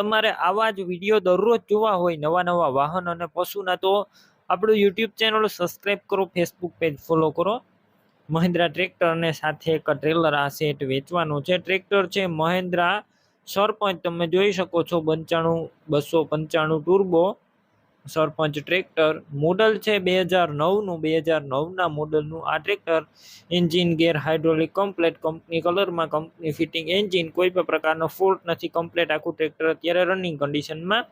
તમારે આવા જ વીડિયો દરરોજ જોવા હોય, નવા નવા વાહન અને પશુના, તો આપણું યુટ્યુબ ચેનલ સબસ્ક્રાઈબ કરો, ફેસબુક પેજ ફોલો કરો. મહિન્દ્રા ટ્રેક્ટર અને સાથે એક ટ્રેલર આ સેટ વેચવાનું છે. ટ્રેક્ટર છે મહિન્દ્રા સરપંચ, તમે જોઈ શકો છો, પંચાણું, બસો પંચાણું ટુર્બો. સરપંચ ટ્રેક્ટર મોડલ છે બે હજાર નવનું. બે હજાર નવના મોડલનું આ tractor engine gear hydraulic complete. Company કલરમાં કંપની ફિટિંગ એન્જિન કોઈ પણ પ્રકારનો ફોલ્ટ નથી. કમ્પ્લેટ આખું ટ્રેક્ટર અત્યારે રનિંગ કન્ડિશનમાં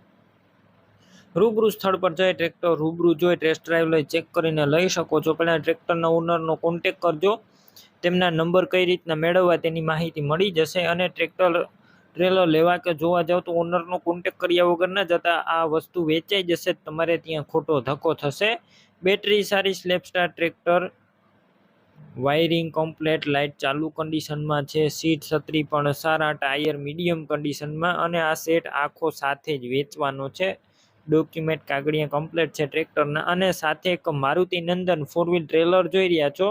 રૂબરૂ સ્થળ પર જઈ ટ્રેક્ટર રૂબરૂ જોઈ ટેસ્ટ ડ્રાઈવ લઈ ચેક કરીને લઈ શકો છો. પહેલાં ટ્રેક્ટરના ઓનરનો કોન્ટેક કરજો. તેમના નંબર કઈ રીતના મેળવવા તેની માહિતી મળી જશે અને ટ્રેક્ટર ટ્રેલર લેવા કે જોવા જાવ તો ઓનરનો કોન્ટેક કર્યા વગર ન જતા આ વસ્તુ વેચાઈ જશે, તમારે ત્યાં ખોટો ધક્કો થશે. બેટરી સારી self start tractor wiring complete light ચાલુ કન્ડિશનમાં છે સીટ છત્રી પણ સારા ટાયર મીડિયમ કન્ડિશનમાં અને આ સેટ આખો સાથે જ વેચવાનો છે. ડોક્યુમેન્ટ કાગળિયા કમ્પ્લેટ છે ટ્રેક્ટરના અને સાથે એક Maruti Nandan four wheel trailer જોઈ રહ્યા છો.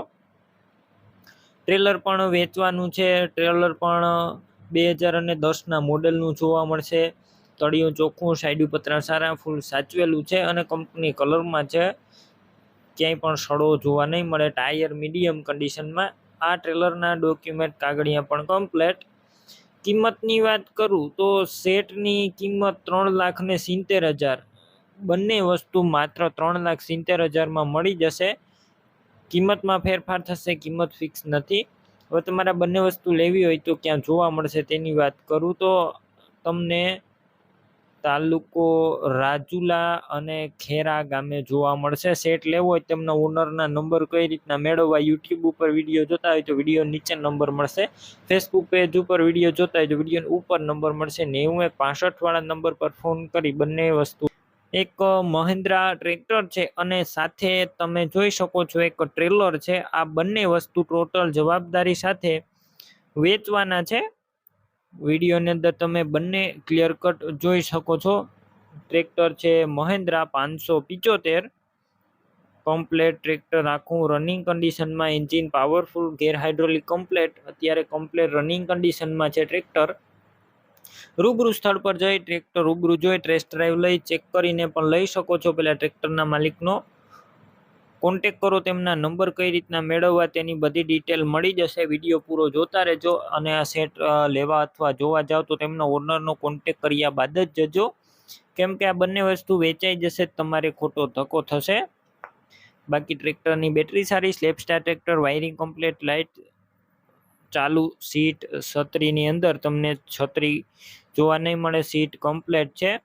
ટ્રેલર પણ વેચવાનું છે ટ્રેલર પણ બે હજાર અને દસના મોડલનું જોવા મળશે. તળિયું ચોખ્ખું સાઈડ પતરા સારા ફૂલ સાચવેલું છે અને કંપની કલરમાં છે. ક્યાંય પણ સડો જોવા નહીં મળે. ટાયર મીડિયમ કન્ડિશનમાં. આ ટ્રેલરના ડોક્યુમેન્ટ કાગળિયા પણ કમ્પ્લેટ. કિંમતની વાત કરું તો સેટની કિંમત ત્રણ લાખ ને સિત્તેર હજાર. બંને વસ્તુ માત્ર ત્રણ લાખ સિત્તેર હજારમાં મળી જશે. કિંમતમાં ફેરફાર થશે, કિંમત ફિક્સ નથી. હવે તમારે બંને વસ્તુ લેવી હોય તો ક્યાં જોવા મળશે તેની વાત કરું તો તમને તાલુકો રાજુલા અને ખેરા ગામે જોવા મળશે. સેટ લેવો હોય તેમના ઓનરના નંબર કઈ રીતના મેળવવા યુટ્યુબ ઉપર વીડિયો જોતા હોય તો વીડિયો નીચે નંબર મળશે. ફેસબુક પેજ ઉપર વીડિયો જોતા હોય તો વીડિયો ઉપર નંબર મળશે. નેવું એક પાસઠવાળા નંબર પર ફોન કરી બંને વસ્તુ એક મહિન્દ્રા ટ્રેક્ટર છે અને સાથે તમે જોઈ શકો છો એક ટ્રેલર છે. આ બંને વસ્તુ ટોટલ જવાબદારી સાથે વેચવાના છે. વિડીયોની અંદર તમે બંને ક્લિયર કટ જોઈ શકો છો. ટ્રેક્ટર છે મહેન્દ્રા પાંચસો પિચોતેર. કમ્પ્લેટ ટ્રેક્ટર આખું રનિંગ કન્ડિશનમાં engine powerful gear hydraulic complete અત્યારે કમ્પ્લેટ રનિંગ કન્ડિશનમાં છે ટ્રેક્ટર. રૂબરૂ સ્થળ પર જઈ ટ્રેક્ટર રૂબરૂ જોઈ ટેસ્ટ ડ્રાઈવ લઈ ચેક કરીને પણ લઈ શકો છો. પહેલાં ટ્રેક્ટરના માલિકનો કોન્ટેક કરો, તેમના નંબર કઈ રીતના મેળવવા તેની બધી ડિટેલ મળી જશે. વીડિયો પૂરો જોતા રહેજો અને આ સેટ લેવા અથવા જોવા જાઓ તો તેમનો ઓનરનો કોન્ટેક કર્યા બાદ જ જજો. કેમ કે આ બંને વસ્તુ વેચાઈ જશે, તમારે ખોટો ધક્કો થશે. બાકી ટ્રેક્ટરની બેટરી સારી self start tractor wiring complete light ચાલુ સીટ છત્રીની અંદર તમને છત્રી જોવા નહીં મળે, સીટ કમ્પ્લેટ છે.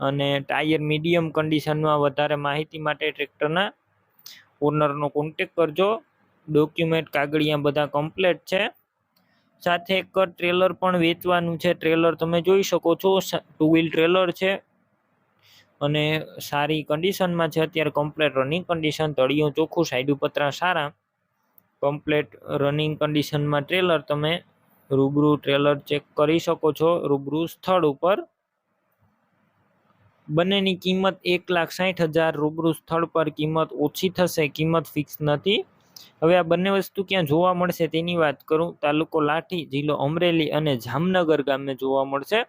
અને ટાયર મીડિયમ કન્ડિશનમાં વધારે માહિતી માટે ટ્રેક્ટરના ઓનરનો કોન્ટેક કરજો. ડોક્યુમેન્ટ કાગળિયા બધા કમ્પ્લેટ છે. સાથે એક ટ્રેલર પણ વેચવાનું છે. ટ્રેલર તમે જોઈ શકો છો ટુ વ્હીલ ટ્રેલર છે. અને સારી કન્ડિશનમાં છે. અત્યારે કમ્પ્લેટ રનિંગ કન્ડિશન તળિયું ચોખ્ખું, સાઈડ પતરા સારા. કમ્પ્લેટ રનિંગ કન્ડિશનમાં ટ્રેલર તમે રૂબરૂ ટ્રેલર ચેક કરી શકો છો. રૂબરૂ સ્થળ ઉપર બંનેની કિંમત એક લાખ સાઠ હજાર, રૂબરૂ સ્થળ પર કિંમત ઓછી થશે, કિંમત ફિક્સ નથી. હવે આ બંને વસ્તુ ક્યાં જોવા મળશે તેની વાત કરું. તાલુકો લાઠી, જિલ્લો અમરેલી અને જામનગર ગામે જોવા મળશે.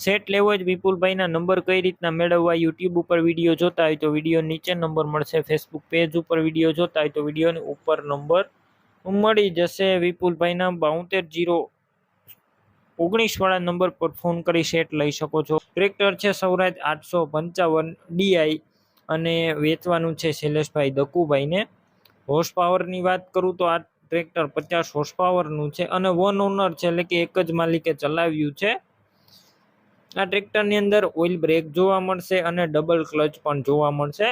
સેટ લેવો જ વિપુલભાઈના નંબર કઈ રીતના મેળવવા યુટ્યુબ ઉપર વીડિયો જોતા હોય તો વીડિયો નીચે નંબર મળશે ફેસબુક પેજ ઉપર વીડિયો જોતા હોય તો વિડીયોની ઉપર નંબર મળી જશે. વિપુલભાઈના બાઉતેર જીરો ઓગણીસવાળા નંબર પર ફોન કરી સેટ લઈ શકો છો. ટ્રેક્ટર છે સૌરાજ આઠસો પંચાવન ડીઆઈ અને વેચવાનું છે શૈલેષભાઈ દકુભાઈને. હોર્સ પાવરની વાત કરું તો આ ટ્રેક્ટર પચાસ હોર્સ પાવરનું છે અને વન ઓનર છે એટલે કે એક જ માલિકે ચલાવ્યું છે. આ ટ્રેક્ટરની અંદર ઓઇલ બ્રેક જોવા મળશે અને ડબલ ક્લચ પણ જોવા મળશે.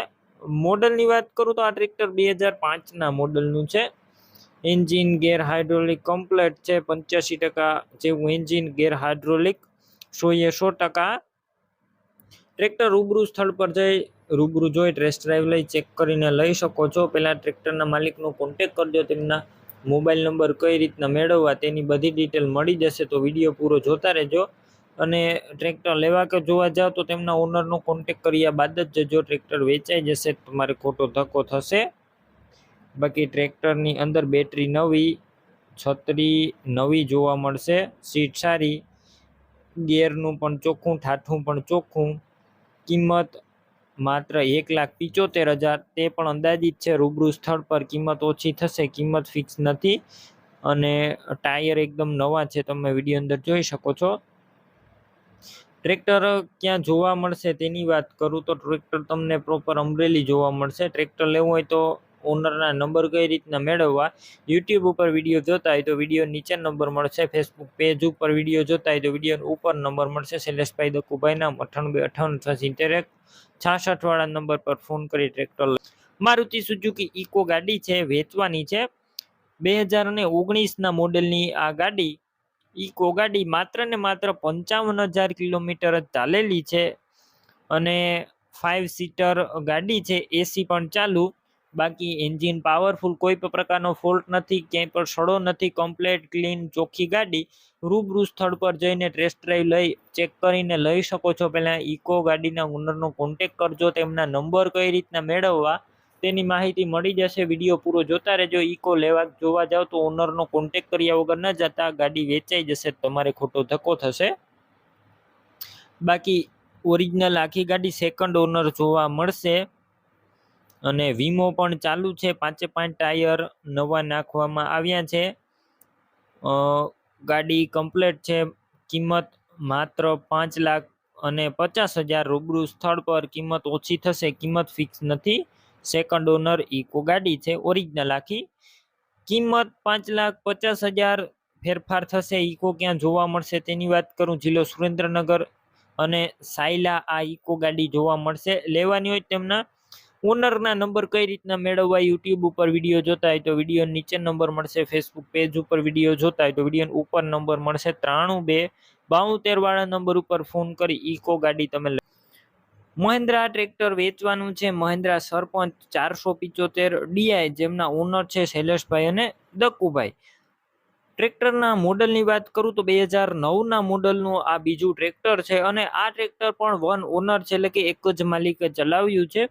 મોડલની વાત કરું તો આ ટ્રેક્ટર બે હજાર પાંચના મોડલનું છે. એન્જિન ગેર હાઇડ્રોલિક કમ્પ્લેટ છે, પંચ્યાસી ટકા જેવું એન્જિન ગેર હાઇડ્રોલિક, સોએ સો ટકા. ટ્રેક્ટર રૂબરૂ સ્થળ પર જઈ, રૂબરૂ જોઈ ટેસ્ટ ડ્રાઈવ લઈ, ચેક કરીને લઈ શકો છો. પહેલાં ટ્રેક્ટરના માલિકનો કોન્ટેક કરજો, તેમના મોબાઈલ નંબર કઈ રીતના મેળવવા તેની બધી ડિટેલ મળી જશે તો વીડિયો પૂરો જોતા રહેજો. અને ટ્રેક્ટર લેવા કે જોવા જાઓ તો તેમના ઓનરનો કોન્ટેક કર્યા બાદ જ જો ટ્રેક્ટર વેચાઈ જશે તમારે ખોટો ધક્કો થશે. બાકી ટ્રેક્ટરની અંદર બેટરી નવી, છત્રી નવી જોવા મળશે સીટ સારી ગેરનું પણ ચોખ્ખું, ઠાઠું પણ ચોખ્ખું, કિંમત માત્ર એક લાખ પિચોતેર હજાર, તે પણ અંદાજિત છે, રૂબરૂ સ્થળ પર કિંમત ઓછી થશે, કિંમત ફિક્સ નથી અને ટાયર એકદમ નવા છે, તમે વીડિયો અંદર જોઈ શકો છો. ટ્રેક્ટર ક્યાં જોવા મળશે તેની વાત કરું તો ટ્રેક્ટર તમને પ્રોપર અમરેલી જોવા મળશે. ટ્રેક્ટર લેવું હોય તો ઓનરના નંબર કઈ રીતના મેળવવા? યુટ્યુબ ઉપર વીડિયો જોતા હોય તો વીડિયો નીચે નંબર મળશે. ફેસબુક પેજ ઉપર વીડિયો જોતા હોય તો વીડિયો ઉપર નંબર મળશે. શૈલેષભાઈ દકુભાઈ નામ બે અઠ્ઠાવન છ સિત્તેર એક છાસઠ નંબર પર ફોન કરી ટ્રેક્ટર મારુતિ સુઝુકી ઇકો ગાડી છે, વેચવાની છે. બે હજાર અને ઓગણીસના મોડેલની આ ગાડી ઇકો ગાડી માત્ર ને માત્ર પંચાવન હજાર કિલોમીટર જ ચાલેલી છે. અને ફાઇવ સીટર ગાડી છે, એસી પણ ચાલુ. બાકી એન્જિન પાવરફુલ કોઈ પણ પ્રકારનો ફોલ્ટ નથી, ક્યાંય પણ સડો નથી કમ્પ્લેટ ક્લીન ચોખ્ખી ગાડી. રૂબરૂ સ્થળ પર જઈને ટેસ્ટ ડ્રાઈવ લઈ ચેક કરીને લઈ શકો છો. પહેલાં ઇકો ગાડીના ઓનરનો કોન્ટેક કરજો, તેમના નંબર કઈ રીતના મેળવવા. તેની માહિતી મળી જશે. વીડિયો પૂરો જોતા રહેજો. ઇકો લેવા જોવા જાઓ તો ઓનરનો કોન્ટેક કર્યા વગર ન જતા ગાડી વેચાઈ જશે. તમારે ખોટો ધક્કો થશે. બાકી ઓરિજિનલ આખી ગાડી સેકન્ડ ઓનર જોવા મળશે. અને વીમો પણ ચાલુ છે. પાંચે પાંચ ટાયર નવા નાખવામાં આવ્યા છે. ગાડી કમ્પ્લેટ છે. કિંમત માત્ર પાંચ લાખ અને પચાસ હજાર રૂબરૂ સ્થળ પર કિંમત ઓછી થશે. કિંમત ફિક્સ નથી. સેકન્ડ ઓનર ઇકો ગાડી છે ઓરિજિનલ આખી. કિંમત પાંચ લાખ પચાસ હજાર ફેરફાર થશે ઇકો ક્યાં જોવા મળશે તેની વાત કરું, જિલ્લો સુરેન્દ્રનગર. અને સાયલા આ ઇકો ગાડી જોવા મળશે. લેવાની હોય તેમના ઓનરના નંબર કઈ રીતના મેળવવા યુટ્યુબ ઉપર વીડિયો જોતા હોય તો વીડિયો નીચે નંબર મળશે ફેસબુક પેજ ઉપર વીડિયો જોતા હોય તો વીડિયો ઉપર નંબર મળશે. ત્રાણું બે બાઉતેર વાળા નંબર ઉપર ફોન કરી ઇકો ગાડી તમે મહિન્દ્રા ટ્રેક્ટર વેચવાનું છે. મહિન્દ્રા સરપંચ ચારસો પિચોતેર ડીઆઈ, જેમના ઓનર છે શૈલેષભાઈ અને દક્કુભાઈ. ટ્રેક્ટરના મોડલની વાત કરું તો બે હજાર નવના મોડલનું આ બીજું ટ્રેક્ટર છે અને આ ટ્રેક્ટર પણ વન ઓનર છે એટલે કે એક જ માલિકે ચલાવ્યું છે.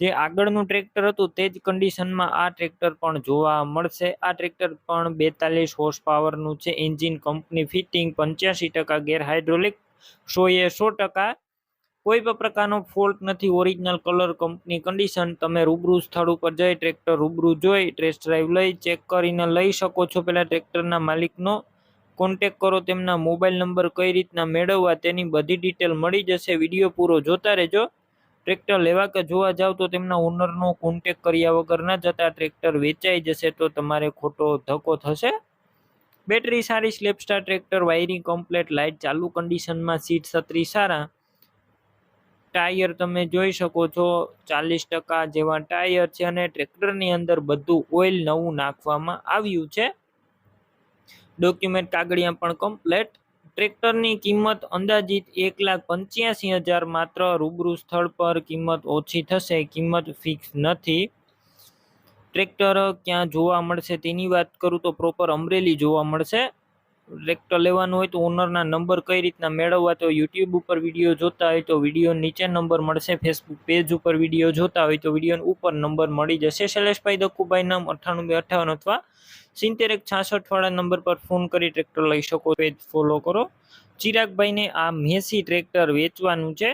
જે આગળનું ટ્રેક્ટર હતું તે જ કન્ડિશનમાં આ ટ્રેક્ટર પણ જોવા મળશે. આ ટ્રેક્ટર પણ બેતાલીસ હોર્સ પાવરનું છે. એન્જિન કંપની ફિટિંગ પંચ્યાસી ટકા ગેર હાઇડ્રોલિક સોએ સો ટકા કોઈ પણ પ્રકારનો ફોલ્ટ નથી. ઓરિજિનલ કલર કંપની કન્ડિશન તમે રૂબરૂ સ્થળ ઉપર જઈ ટ્રેક્ટર રૂબરૂ જોઈ ટેસ્ટ ડ્રાઈવ લઈ ચેક કરીને લઈ શકો છો. પહેલાં ટ્રેક્ટરના માલિકનો કોન્ટેક કરો, તેમના મોબાઈલ નંબર કઈ રીતના મેળવવા તેની બધી ડિટેલ મળી જશે. વીડિયો પૂરો જોતા રહેજો. ટ્રેક્ટર લેવા કે જોવા જાવ તો તેમના ઓનરનો કોન્ટેક કર્યા વગર ન જતા ટ્રેક્ટર વેચાઈ જશે તો તમારે ખોટો ધક્કો થશે. બેટરી સારી self start tractor wiring complete light ચાલુ કન્ડિશનમાં સીટ છત્રી સારા. ટાયર તમે જોઈ શકો છો, ચાલીસ ટકા જેવા ટાયર છે અને ટ્રેક્ટરની અંદર બધું ઓઇલ નવું નાખવામાં આવ્યું છે. ડોક્યુમેન્ટ કાગળિયા પણ કમ્પ્લેટ. ટ્રેક્ટરની કિંમત અંદાજિત એક લાખ પંચ્યાસી હજાર માત્ર. રૂબરૂ સ્થળ પર કિંમત ઓછી થશે, કિંમત ફિક્સ નથી. ટ્રેક્ટર ક્યાં જોવા મળશે તેની વાત કરું તો પ્રોપર અમરેલી જોવા મળશે. ટ્રેક્ટર લેવાનું હોય તો ઓનરના નંબર કઈ રીતના મેળવવા તો યુટ્યુબ ઉપર વીડિયો જોતા હોય તો વીડિયો નીચે નંબર મળશે. ફેસબુક પેજ ઉપર વીડિયો જોતા હોય તો વીડિયો ઉપર નંબર મળી જશે. શૈલેષભાઈ દક્કુભાઈ નામ અઠ્ઠાણું બે, અઠ્ઠાવન અથવા સિત્તેર એક, છાસઠ વાળા નંબર પર ફોન કરી ટ્રેક્ટર લઈ શકો પેજ ફોલો કરો. ચિરાગભાઈને આ મેસી ટ્રેક્ટર વેચવાનું છે.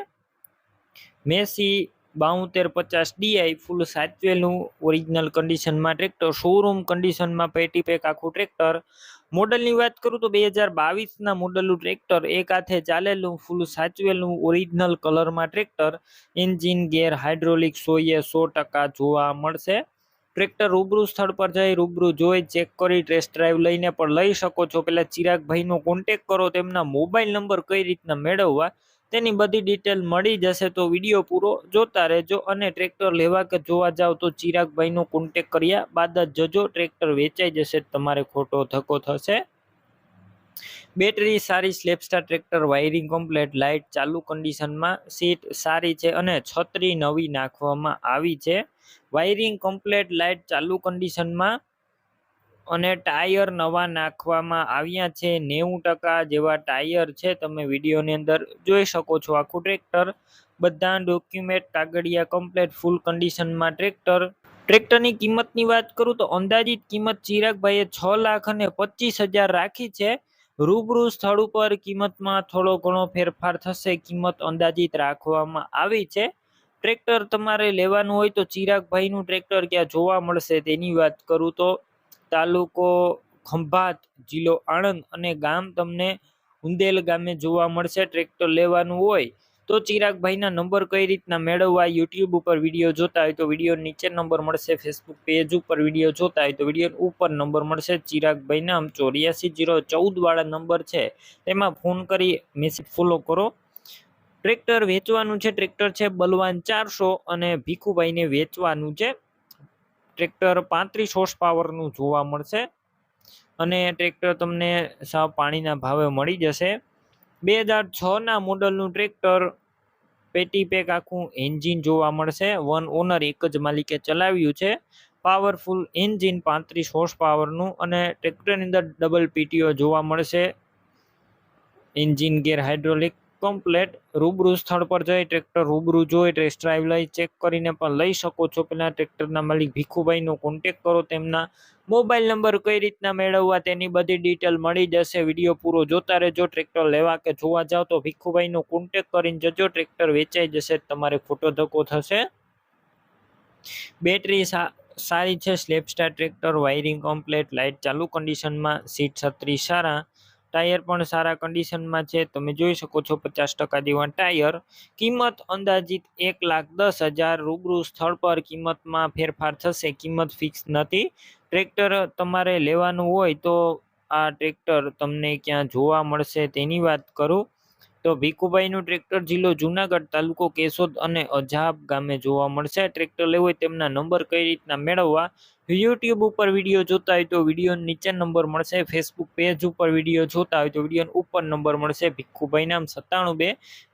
મેસી બાઉતેર પચાસ ડીઆઈ ફૂલ સાચવેલું ઓરિજિનલ કન્ડિશનમાં ટ્રેક્ટર શોરૂમ કન્ડિશનમાં પેટી પેક આખું ટ્રેક્ટર મોડલની વાત કરું તો બે હજાર બાવીસના મોડલનું ટ્રેક્ટર એક હાથે ચાલેલું, ફૂલ સાચવેલું, ઓરિજિનલ કલરમાં ટ્રેક્ટર, એન્જિન, ગેર હાઇડ્રોલિક સોએ સો ટકા જોવા મળશે. ટ્રેક્ટર રૂબરૂ સ્થળ પર જઈ રૂબરૂ જોઈ, ચેક કરી, ટેસ્ટ ડ્રાઈવ લઈને પણ લઈ શકો છો. પહેલાં ચિરાગભાઈનો કોન્ટેક કરો, તેમના મોબાઈલ નંબર કઈ રીતના મેળવવા તેની બધી ડિટેલ મળી જશે તો વીડિયો પૂરો જોતા રહેજો અને ટ્રેક્ટર લેવા કે જોવા જાવ તો ચિરાગભાઈનો કોન્ટેક કર્યા બાદ જ જજો ટ્રેક્ટર વેચાઈ જશે, તમારે ખોટો ધક્કો થશે. બેટરી સારી self start tractor wiring complete light ચાલુ કન્ડિશનમાં સીટ સારી છે અને છત્રી નવી નાખવામાં આવી છે. વાયરિંગ કમ્પ્લેટ લાઇટ ચાલુ કન્ડિશનમાં અને ટાયર નવા નાખવામાં આવ્યા છે. નેવું ટકા જેવા ટાયર છે. તમે વિડીયોની અંદર જોઈ શકો છો. આખું ટ્રેક્ટર, બધા ડોક્યુમેન્ટ, કાગળિયા કમ્પ્લેટ ફૂલ કન્ડિશનમાં ટ્રેક્ટર. ટ્રેક્ટરની કિંમતની વાત કરું તો અંદાજિત કિંમત ચિરાગભાઈએ છ લાખ અને પચીસ હજાર રાખી છે. રૂબરૂ સ્થળ ઉપર કિંમતમાં થોડો ઘણો ફેરફાર થશે. કિંમત અંદાજિત રાખવામાં આવી છે. ટ્રેક્ટર તમારે લેવાનું હોય તો ચિરાગભાઈનું ટ્રેક્ટર ક્યાં જોવા મળશે તેની વાત કરું તો તાલુકો ખંભાત, જિલ્લો આણંદ અને ગામ તમને ઉંદેલ ગામે જોવા મળશે. ટ્રેક્ટર લેવાનું હોય તો ચિરાગભાઈના નંબર કઈ રીતના મેળવવા યુટ્યુબ ઉપર વીડિયો જોતા હોય તો વીડિયો નીચે નંબર મળશે. ફેસબુક પેજ ઉપર વીડિયો જોતા હોય તો વીડિયો ઉપર નંબર મળશે. ચિરાગભાઈના ચોર્યાસી જીરો ચૌદ વાળા નંબર છે. તેમાં ફોન કરી મેસેજ ફોલો કરો. ટ્રેક્ટર વેચવાનું છે. ટ્રેક્ટર છે બલવાન ચારસો અને ભીખુભાઈને વેચવાનું છે. ટ્રેક્ટર પાંત્રીસ હોર્સ પાવરનું જોવા મળશે. અને ટ્રેક્ટર તમને સાવ પાણીના ભાવે મળી જશે. બે હજાર છના મોડલનું ટ્રેક્ટર પેટી પેક આખું એન્જિન જોવા મળશે. વન ઓનર એક જ માલિકે ચલાવ્યું છે. પાવરફુલ એન્જિન પાંત્રીસ હોર્સ પાવરનું અને ટ્રેક્ટરની અંદર ડબલ પીટીઓ જોવા મળશે. એન્જિન ગેર હાઇડ્રોલિક કમ્પ્લેટ રૂબરૂ સ્થળ પર જઈ ટ્રેક્ટર રૂબરૂ જોઈ ટેસ્ટ ડ્રાઈવ લઈ ચેક કરીને પણ લઈ શકો છો. પહેલાં ટ્રેક્ટરના માલિક ભીખુભાઈનો કોન્ટેક કરો, તેમના મોબાઈલ નંબર કઈ રીતના મેળવવા તેની બધી ડિટેલ મળી જશે. વીડિયો પૂરો જોતા રહેજો, ટ્રેક્ટર લેવા કે જોવા જાઓ તો ભીખુભાઈનો કોન્ટેક કરીને જજો, ટ્રેક્ટર વેચાઈ જશે, તમારે ખોટો ધક્કો થશે. બેટરી સારી છે self start tractor wiring complete light ચાલુ કન્ડિશનમાં સીટ છત્રી સારા. ટાયર પણ સારા કન્ડિશનમાં છે. તમે જોઈ શકો છો પચાસ ટકા જેવા ટાયર. કિંમત અંદાજિત એક લાખ દસ હજાર. રૂબરૂ સ્થળ પર કિંમતમાં ફેરફાર થશે. કિંમત ફિક્સ નથી. ટ્રેક્ટર તમારે લેવાનું હોય તો આ ટ્રેક્ટર તમને ક્યાં જોવા મળશે તેની વાત કરું. તો ભીખુભાઈનું ટ્રેક્ટર જિલ્લો જુનાગઢ તાલુકો કેશોદ અને અજાબ ગામે જોવા મળશે. ટ્રેક્ટર લેવું હોય તેમના નંબર કઈ રીતના મેળવવા? યુટ્યુબ ઉપર વીડિયો જોતા હોય તો વીડિયો નીચે નંબર મળશે. ફેસબુક પેજ ઉપર વીડિયો જોતા હોય તો વીડિયો ઉપર નંબર મળશે. ભીખુભાઈ નામ સત્તાણું બે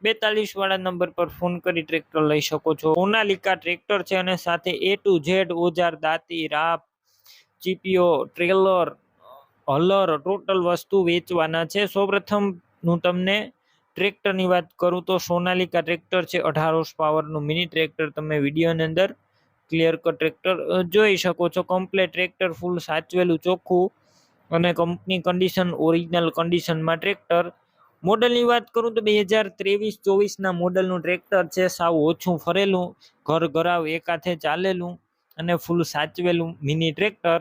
બેતાલીસ વાળા નંબર પર ફોન કરી ટ્રેક્ટર લઈ શકો છો. સોનાલિકા ટ્રેક્ટર છે અને સાથે એ ટુ ઝેડ ઓજાર દાંતી, રાપ ચીપીઓ ટ્રેલર, હલર, ટોટલ વસ્તુ વેચવાના છે. સૌપ્રથમ હું તમને ટ્રેક્ટરની વાત કરું તો સોનાલિકા ટ્રેક્ટર છે, અઢાર હોર્સ પાવરનું મિની ટ્રેક્ટર. તમે વિડીયોની અંદર ક્લિયર કટ ટ્રેક્ટર જોઈ શકો છો. કમ્પ્લેટ ટ્રેક્ટર ફૂલ સાચવેલું, ચોખ્ખું અને કંપની કન્ડિશન ઓરિજિનલ કન્ડિશનમાં ટ્રેક્ટર. મોડલની વાત કરું તો બે હજાર ત્રેવીસ ચોવીસના મોડલનું ટ્રેક્ટર છે. સાવ ઓછું ફરેલું, ઘર ઘરાવ એકાથે ચાલેલું અને full સાચવેલું mini tractor.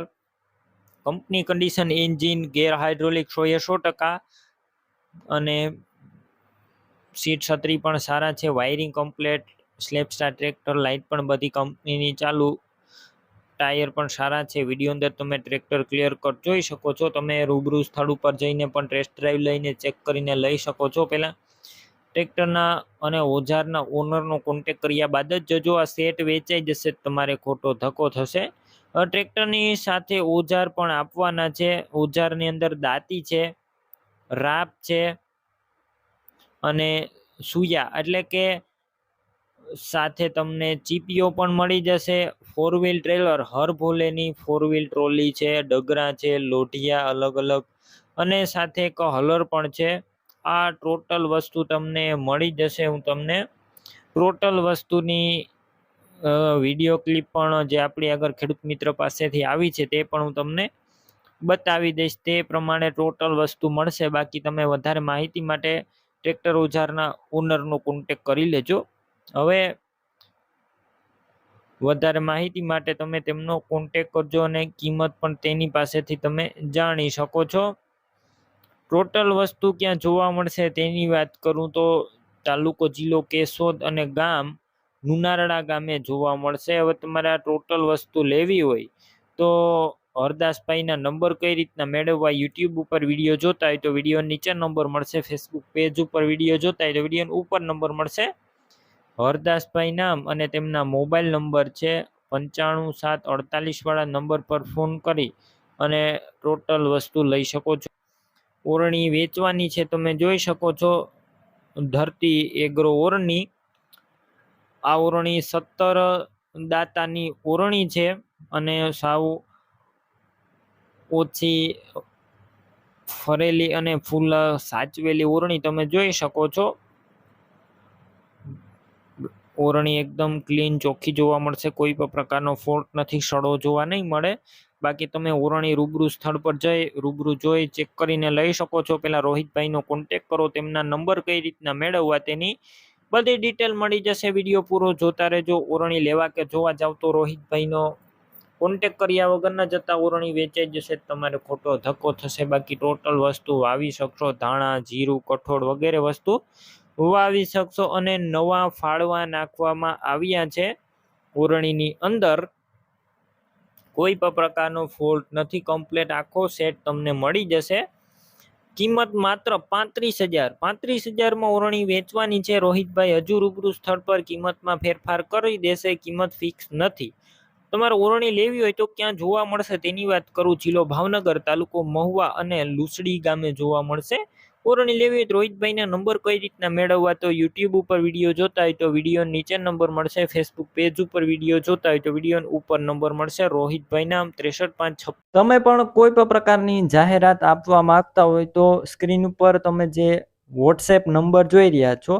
Company condition engine gear hydraulic સો એ સો ટકા અને સીટ છત્રી પણ સારા છે. Wiring complete self start tractor light પણ બધી કંપનીની ચાલુ. ટાયર પણ સારા છે. વીડિયો અંદર તમે ટ્રેક્ટર ક્લિયર કટ જોઈ શકો છો. તમે રૂબરૂ સ્થળ ઉપર જઈને પણ ટેસ્ટ ડ્રાઈવ લઈને ચેક કરીને લઈ શકો છો. પહેલાં ટ્રેક્ટરના અને ઓજારના ઓનરનો કોન્ટેક કર્યા બાદ જ જજો, આ સેટ વેચાઈ જશે તમારે ખોટો ધક્કો થશે. ટ્રેક્ટરની સાથે ઓજાર પણ આપવાના છે. ઓજારની અંદર દાંતી છે, રાપ છે અને સુયા એટલે કે સાથે તમને ચીપીઓ પણ મળી જશે. ફોર વ્હીલ ટ્રેલર હર ભોલેની ફોર વ્હીલ ટ્રોલી છે, ડગરા છે, લોઢિયા અલગ અલગ અને સાથે એક હલર પણ છે. આ ટોટલ વસ્તુ તમને મળી જશે. હું તમને ટોટલ વસ્તુની વીડિયો ક્લિપ પણ જે આપણી આગળ ખેડૂત મિત્ર પાસેથી આવી છે તે પણ હું તમને બતાવી દઈશ. તે પ્રમાણે ટોટલ વસ્તુ મળશે. બાકી તમે વધારે માહિતી માટે ટ્રેક્ટર ઓજારના ઓનરનો કોન્ટેક કરી લેજો. હવે વધારે માહિતી માટે તમે તેમનો કોન્ટેક કરજો અને કિંમત પણ તેની પાસેથી તમે જાણી શકો છો. ટોટલ વસ્તુ ક્યાં જોવા મળશે તેની વાત કરું તો તાલુકો જિલ્લો કેશોદ અને ગામ નુનારડા ગામે જોવા મળશે. હવે તમારે આ ટોટલ વસ્તુ લેવી હોય તો હરદાસભાઈના નંબર કઈ રીતના મેળવવા યુટ્યુબ ઉપર વીડિયો જોતા હોય તો વીડિયો નીચે નંબર મળશે ફેસબુક પેજ ઉપર વીડિયો જોતા હોય તો વીડિયો ઉપર નંબર મળશે. હરદાસભાઈ નામ અને તેમના મોબાઈલ નંબર છે પંચાણું સાત અડતાલીસવાળા નંબર પર ફોન કરી અને ટોટલ વસ્તુ લઈ શકો છો. ઓરણી વેચવાની છે તમે જોઈ શકો છો, ધરતી એગ્રો ઓરણી. આ ઓરણી સત્તર દાતાની ઓરણી છે અને સાવ ઓછી ફરેલી અને ફૂલ સાચવેલી ઓરણી તમે જોઈ શકો છો. ઓરણી એકદમ ક્લીન ચોખ્ખી જોવા મળશે, કોઈ પણ પ્રકારનો ફોલ્ટ નથી, સડો જોવા નહીં મળે. બાકી તમે ઓરણી રૂબરૂ સ્થળ પર જઈ, રૂબરૂ જોઈ, ચેક કરીને લઈ શકો છો. પહેલાં રોહિતભાઈનો કોન્ટેક કરો, તેમના નંબર કઈ રીતના મેળવવા તેની બધી ડિટેલ મળી જશે. વીડિયો પૂરો જોતા રહેજો. ઓરણી લેવા કે જોવા જાવ તો રોહિતભાઈનો કોન્ટેક કર્યા વગર ન જતા ઓરણી વેચાઈ જશે, તમારે ખોટો ધક્કો થશે, બાકી ટોટલ વસ્તુ વાવી શકશો, ધાણા, જીરું, કઠોળ વગેરે વસ્તુ વાવી શકશો અને નવા ફાળવા નાખવામાં આવ્યા છે. ઓરણીની અંદર કોઈ પણ પ્રકારનો ફોલ્ટ નથી કમ્પ્લેટ આખો સેટ તમને મળી જશે. કિંમત માત્ર પાંત્રીસ હજાર, પાંત્રીસ હજારમાં ઓરણી વેચવાની છે. રોહિતભાઈ હજુ રૂબરૂ સ્થળ પર કિંમતમાં ફેરફાર કરી દેશે, કિંમત ફિક્સ નથી. તમારે ઓરણી લેવી હોય તો ક્યાં જોવા મળશે? તેની વાત કરું જિલ્લો ભાવનગર, તાલુકો મહુવા અને લુસડી ગામે જોવા મળશે. ઓરણી લેવી હોય તો રોહિતભાઈના નંબર કઈ રીતના મેળવવા તો યુટ્યુબ ઉપર વીડિયો જોતા હોય તો વીડિયો નીચે નંબર મળશે. ફેસબુક પેજ ઉપર વીડિયો જોતા હોય તો વીડિયો ઉપર નંબર મળશે. રોહિતભાઈના ત્રેસઠ પાંચ છપ્પન તમે પણ કોઈ પણ પ્રકારની જાહેરાત આપવા માંગતા હોય તો સ્ક્રીન ઉપર તમે જે વોટ્સએપ નંબર જોઈ રહ્યા છો